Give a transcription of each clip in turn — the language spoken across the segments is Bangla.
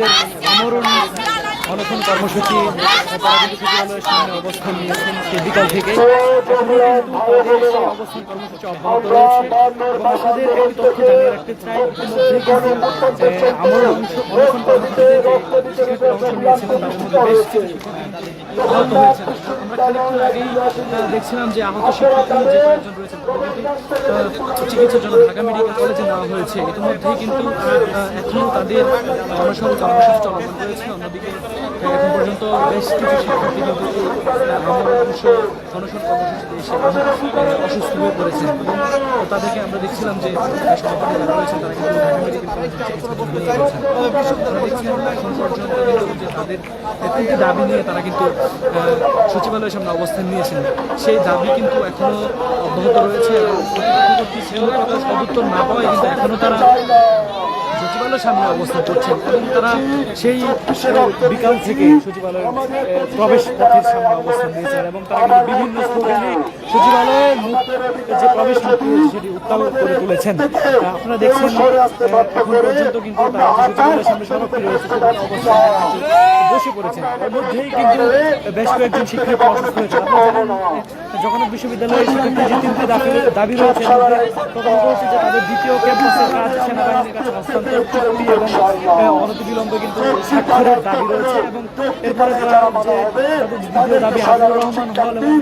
সহপাঠীদের আমরণ অনশন কর্মসূচি অবস্থান নিয়েছেন বিকাল থেকে এখনও দেখছিলাম যে আহত চিকিৎসার জন্য ঢাকা মেডিকেল কলেজে নেওয়া হয়েছে। ইতিমধ্যেই কিন্তু আহ, এখনও তাদের অনশন কর্মসূচি চলমান রয়েছে অন্যদিকে এখন পর্যন্ত বেশ কিছু অসুস্থ হয়ে পড়েছেন। তাদেরকে আমরা দেখছিলাম যে রয়েছেন, তারা কিন্তু যে তাদের তিনটি দাবি নিয়ে তারা কিন্তু সচিবালয়ের সামনে অবস্থান নিয়েছেন। সেই দাবি কিন্তু এখনও অব্যাহত রয়েছে। এবং সদুত্তর না পাওয়ায় কিন্তু এখনও তারা সচিবালয়ের সামনে অবস্থান করছেন এবং তারা সেই বিকাল থেকে সচিবালয়ের প্রবেশ পথের সামনে অবস্থান নিয়েছেন এবং তারা বিভিন্ন স্লোগানে সচিবালয়ের যে প্রবেশ সেটি উত্তাল করে তুলেছেন। আপনারা দেখছেন এখন পর্যন্ত কিন্তু তারা সচিবালয়ের সামনে সড়কটি রয়েছে অবস্থান বসে পড়েছেন। এর মধ্যেই কিন্তু বেশ কয়েকজন শিক্ষার্থী অসুস্থ হয়েছে জগন্নাথ বিশ্ববিদ্যালয়ের দাবি দাবি রয়েছে তাদের দ্বিতীয় ক্যাম্পাসের কাজ সেনাবাহিনীর কাছে হস্তান্তর চুক্তি এবং অনতিবিলম্বে কিন্তু স্বাক্ষরের দাবি রয়েছে এবং এরপরে তারা যে দ্বিতীয় দাবি হাবিবুর রহমান হল এবং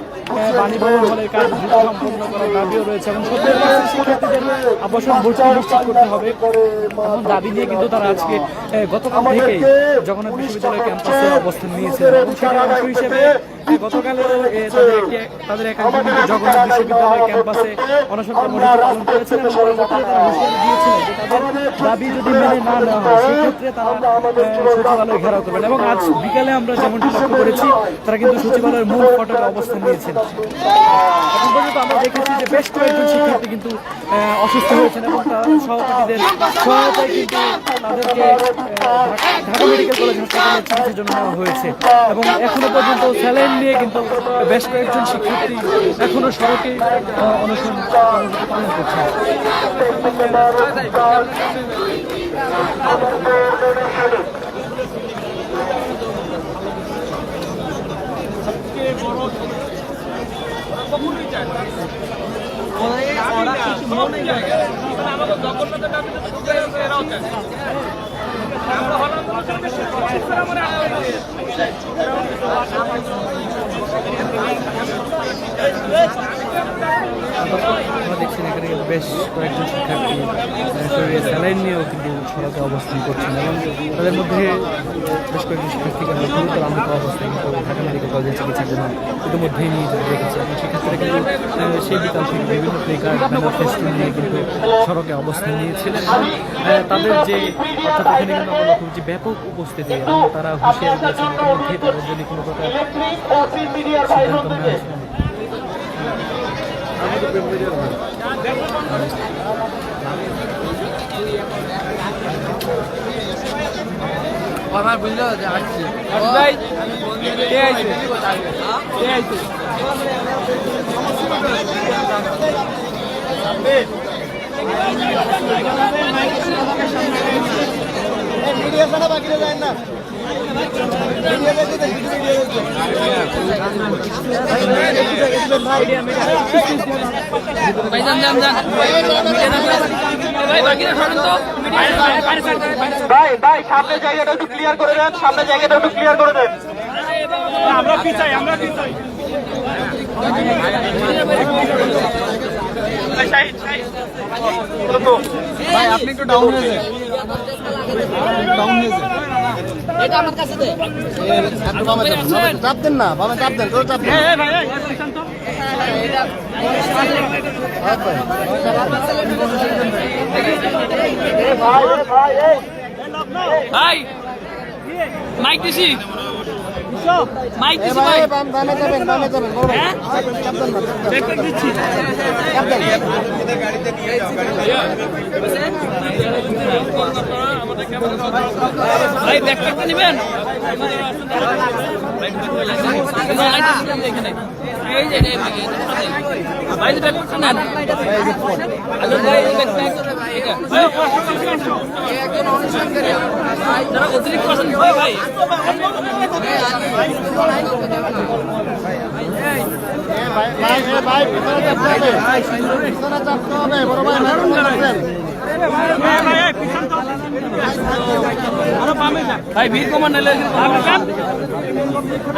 বাণীভবন হলের কাজ সম্পন্ন করার দাবিও রয়েছে এবং সত্তর পার্সেন্ট শিক্ষার্থীদের আবাসন ভর্তি নিশ্চিত করতে হবে এমন দাবি নিয়ে কিন্তু তারা আজকে গতকাল থেকেই জগন্নাথ বিশ্ববিদ্যালয় ক্যাম্পাসে অবস্থান নিয়েছেন। এবং সেটার অংশ হিসেবে গতকাল তাদের একটি তাদের এক একজন কিন্তু জগন্নাথ বিশ্ববিদ্যালয় ক্যাম্পাসে অনশন কর্মসূচি পালন করেছেন এবং পরবর্তীতে তারা হুঁশিয়ারি দিয়েছিলেন যে তাদের দাবি যদি মেনে না নেওয়া হয় সেক্ষেত্রে তারা সচিবালয় ঘেরাও করবেন। এবং আজ বিকালে আমরা যেমনটি লক্ষ্য করেছি তারা কিন্তু সচিবালয়ের মূল ফটকে অবস্থান নিয়েছেন। এখন পর্যন্ত আমরা দেখেছি যে বেশ কয়েকজন শিক্ষার্থী কিন্তু অসুস্থ হয়েছেন এবং তার সহপাঠীদের সহায়তায় কিন্তু তাদেরকে ঢাকা মেডিকেল কলেজ হাসপাতালে চিকিৎসার জন্য নেওয়া হয়েছে। এবং এখনও পর্যন্ত স্যালাইন নিয়ে কিন্তু বেশ কয়েকজন শিক্ষার্থী এখনও সড়কে অনশন কর্মসূচি পালন করছেন আমরা দেখছেন এখানে কিন্তু বেশ কয়েকজন শিক্ষার্থী স্যালাইন নিয়েও কিন্তু সড়কে অবস্থান করছেন এবং তাদের মধ্যে বেশ কয়েকজন শিক্ষার্থীকে আমরা গুরুতর আহত অবস্থায় কিন্তু ঢাকা মেডিকেল কলেজে চিকিৎসার জন্য ইতিমধ্যেই নিয়ে যেতে দেখেছি এবং শিক্ষার্থীরা কিন্তু সেই বিকাল থেকে বিভিন্ন ফেস্টুন নিয়ে কিন্তু সড়কে অবস্থান নিয়েছিলেন তাদের যে, অর্থাৎ এখানে কিন্তু আমরা লক্ষ্য করছি ব্যাপক উপস্থিতি এবং তারা হুঁশিয়ারি ইতিমধ্যেই তাদের যদি কোনো হয়েছে আমার বুঝলো যে আসছি। ভাই কে আইছে? ভাই যান যান। যান ভাই বাকিরা সরেন তো ভাই ভাই সামনে জায়গাটা একটু ক্লিয়ার করে দেন সামনে জায়গাটা একটু ক্লিয়ার করে দেন। আমরা পিছাই আমরা পিছাই ভাই আপনি একটু ডাউন হয়ে যান। ডাউন হয়ে যান। চাপ দেন না বাবা চাপ দেন চাপ দেন। ভাই মাইক দিছি। মাইক দিছি ভাই। বামে যাবেন বামে যাবেন বড় ভাই। হ্যাঁ? ভাই ব্যাকপ্যাকটা নেবেন? ভাই এই ভাই ভাই ব্যাগ করছেন না আলো ভাই ব্যাগ ব্যাগ যারা অতিরিক্ত আছেন ভাই ভাই ভাই ভিড় কমান নাইলে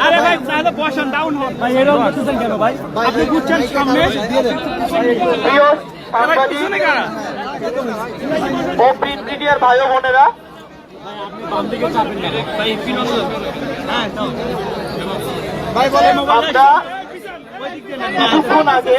আরে ভাই তাহলে বসেন ডাউন হন। ভাই এরকম করতেছেন কেন ভাই? আপনি বুঝছেন সামনে? ও প্রিন্ট মিডিয়ার ভাই বোনেরা আমরা কিছুক্ষণ আগে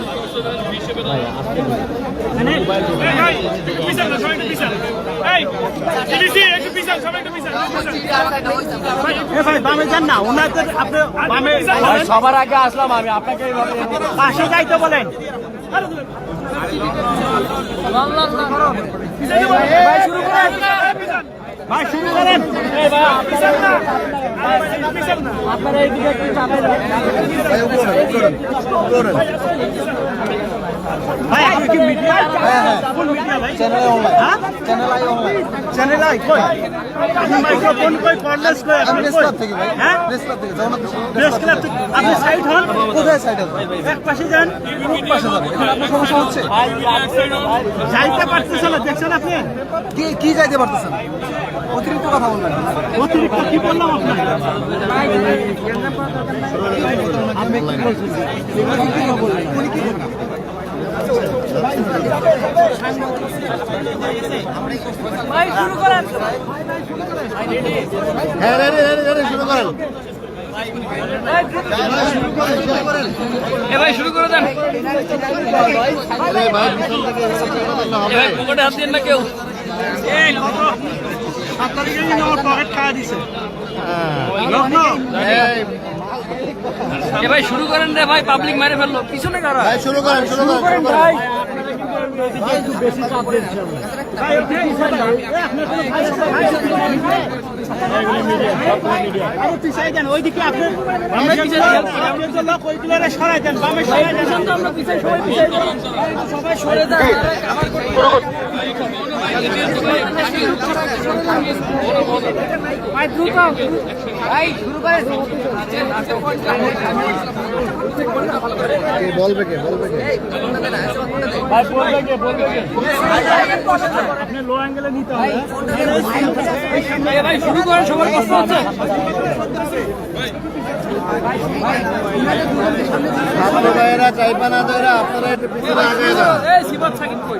সবার আগে আসলাম আমি আপনাকে পাশে যাইতে বলেন। ভাই শুরু করেন আপনারা এইদিকে একটু চাপেন। ভাই আপনি কি মিডিয়া কোন মিডিয়া ভাই। চ্যানেল অনলাইন হ্যাঁ? Channel I online channel I কই? আপনি মাইক্রোফোন কই? কর্ডলেস কই? আপনি প্রেস ক্লাব থেকে ভাই। হ্যাঁ? প্রেস ক্লাব থেকে। প্রেস ক্লাব থেকে। আপনি সাইড হন? কোথায় সাইড হন এক পাশে যান। কোন পাশে আপনার সমস্যা হচ্ছে। যাইতে পারতেছেন না দেখছেন আপনি? কি কি যাইতে পারতেছেন? অতিরিক্ত কথা বলবেন অতিরিক্ত কি বললাম আপনাকে? হ্যাঁ রেডি রেডি রেডি শুরু করেন। ভাই শুরু করে দেন। ভাই পকেটে হাত দিন না কেউ। সাত তারিখে কিন্তু আমার পকেট খাওয়া দিছে। ভাই শুরু করেন রে ভাই পাবলিক মেরে ফেলল। পিছনে কারা? ভাই শুরু করেন শুরু করেন ভাই। আপনি পিছাই যান। সবাই সরে যান কে বলবে কে বলবে কে আপনি লো অ্যাঙ্গেলে নিতে হবে ভাই শুরু করেন সবার কষ্ট হচ্ছে চাইবা না আপনারা একটু পিছনে আগে যান এই সিবাত সাকিব কই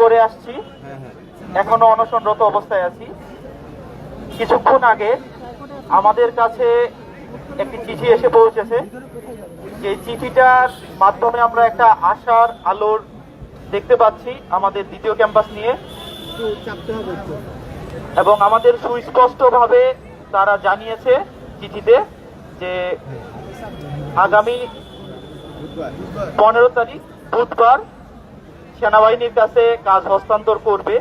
করে আসছি। এখনও অনশনরত অবস্থায় আছি। কিছুক্ষণ আগে আমাদের কাছে একটি চিঠি এসে পৌঁছেছে। যে চিঠিটার মাধ্যমে আমরা একটা আশার আলোর দেখতে পাচ্ছি আমাদের দ্বিতীয় ক্যাম্পাস নিয়ে। এবং আমাদের সুস্পষ্টভাবে তারা জানিয়েছে চিঠিতে যে আগামী পনেরো তারিখ বুধবার সেনাবাহিনীর কাছে কাজ হস্তান্তর করবে।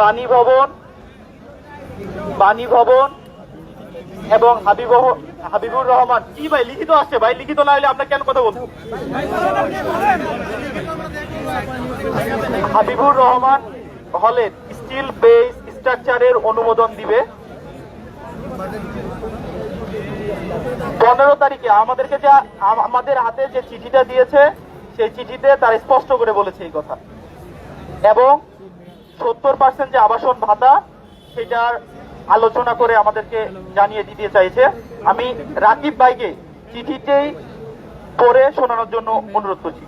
বাণী ভবন বাণী ভবন এবং হাবিব, হাবিবুর রহমান। কি ভাই, লিখিত আসছে ভাই, লিখিত না হলে আমরা কেন কথা বলব? হাবিবুর রহমান হলে স্টিল বেস স্ট্রাকচারের অনুমোদন দিবে। পনেরো তারিখে আমাদেরকে যে আমাদের হাতে যে চিঠিটা দিয়েছে সেই চিঠিতে তারা স্পষ্ট করে বলেছে এই কথা। এবং সত্তর পার্সেন্ট যে আবাসন ভাতা সেটার আলোচনা করে আমাদেরকে জানিয়ে দিতে চাইছে। আমি রাকিব ভাইকে চিঠিতেই পড়ে শোনানোর জন্য অনুরোধ করছি।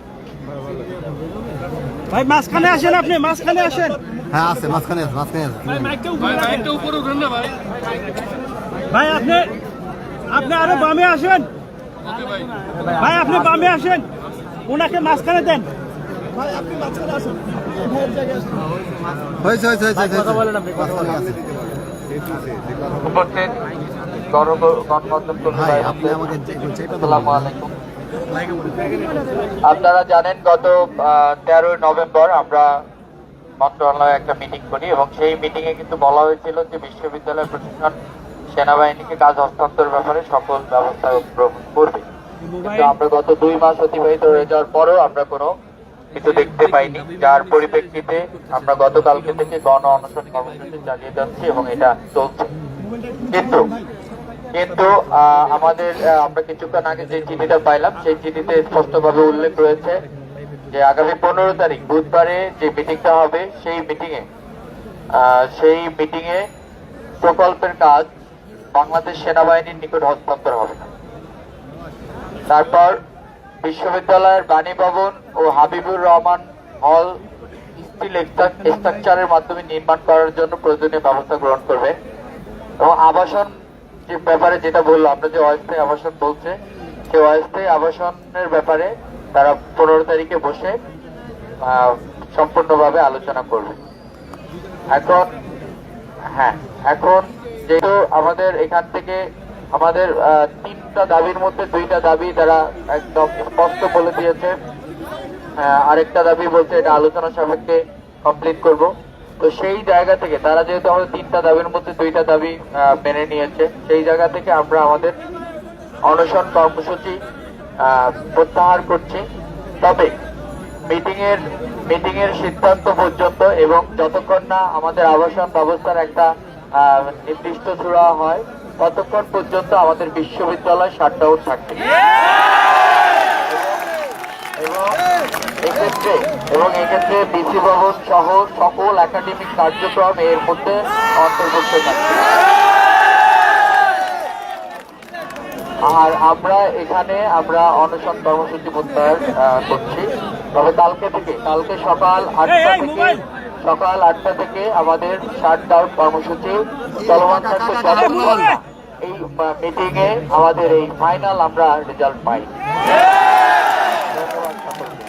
ভাই মাঝখানে আসেন আপনি মাঝখানে আসেন। হ্যাঁ আছে মাঝখানে আছে মাঝখানে আছে। ভাই আপনি আপনি আরও বামে আসেন। ভাই আপনি বামে আসেন। ওনাকে মাঝখানে দেন। উপস্থিত গণমাধ্যম আসসালামু আলাইকুম। আপনারা জানেন গত তেরোই নভেম্বর আমরা মন্ত্রণালয়ে একটা মিটিং করি এবং সেই মিটিং এ কিন্তু বলা হয়েছিল যে বিশ্ববিদ্যালয় প্রশাসন সেনাবাহিনীকে কাজ হস্তান্তর ব্যাপারে সকল ব্যবস্থা গ্রহণ করবে। কিন্তু আমরা গত দুই মাস অতিবাহিত হয়ে যাওয়ার পরও আমরা কোনো কিছু দেখতে পাইনি। যার পরিপ্রেক্ষিতে আমরা গতকালকে থেকে গণ অনশন কর্মসূচি চালিয়ে যাচ্ছি এবং এটা চলছে। কিন্তু কিন্তু আমাদের আমরা কিছুক্ষণ আগে যে চিঠিটা পাইলাম, সেই চিঠিতে স্পষ্টভাবে উল্লেখ রয়েছে যে আগামী পনেরো তারিখ, বুধবারে যে মিটিংটা হবে, সেই মিটিং এ সেই মিটিং এ প্রকল্পের কাজ বাংলাদেশ সেনাবাহিনীর নিকট হস্তান্তর হবে তারপর বিশ্ববিদ্যালয়ের বাণী ভবন ও হাবিবুর রহমান হল স্টিল স্ট্রাকচারের মাধ্যমে নির্মাণ করার জন্য প্রয়োজনীয় ব্যবস্থা গ্রহণ করবে। এবং আবাসন যে ব্যাপারে যেটা বলল আমরা যে অস্থায়ী আবাসন বলছে, সেই অস্থায়ী আবাসনের ব্যাপারে তারা পনেরো তারিখে বসে সম্পূর্ণভাবে আলোচনা করবে। এখন হ্যাঁ এখন যেহেতু আমাদের এখান থেকে আমাদের তিনটা দাবির মধ্যে দুইটা দাবি তারা একদম স্পষ্ট বলে দিয়েছে। আরেকটা দাবি বলছে এটা আলোচনা সাপেক্ষে কমপ্লিট করব। তো সেই জায়গা থেকে তারা যেহেতু আমাদের তিনটা দাবির মধ্যে দুইটা দাবি মেনে নিয়েছে, সেই জায়গা থেকে আমরা আমাদের অনশন কর্মসূচি প্রত্যাহার করছি। তবে মিটিং এর মিটিং এর সিদ্ধান্ত পর্যন্ত এবং যতক্ষণ না আমাদের আবাসন ব্যবস্থার একটা নির্দিষ্ট চূড়া হয় ততক্ষণ পর্যন্ত আমাদের বিশ্ববিদ্যালয় শাটডাউন থাকবে এবং এক্ষেত্রে এবং এক্ষেত্রে বিসি ভবন সহ সকল একাডেমিক কার্যক্রম এর মধ্যে অন্তর্ভুক্ত থাকবে আর আমরা এখানে আমরা অনশন কর্মসূচি প্রত্যাহার করছি। তবে কালকে থেকে কালকে সকাল আটটা থেকে সকাল আটটা থেকে আমাদের শাটডাউন কর্মসূচি চলমান থাকবে যতক্ষণ এই মিটিং এ আমাদের এই ফাইনাল আমরা রেজাল্ট পাই। ধন্যবাদ সকলকে।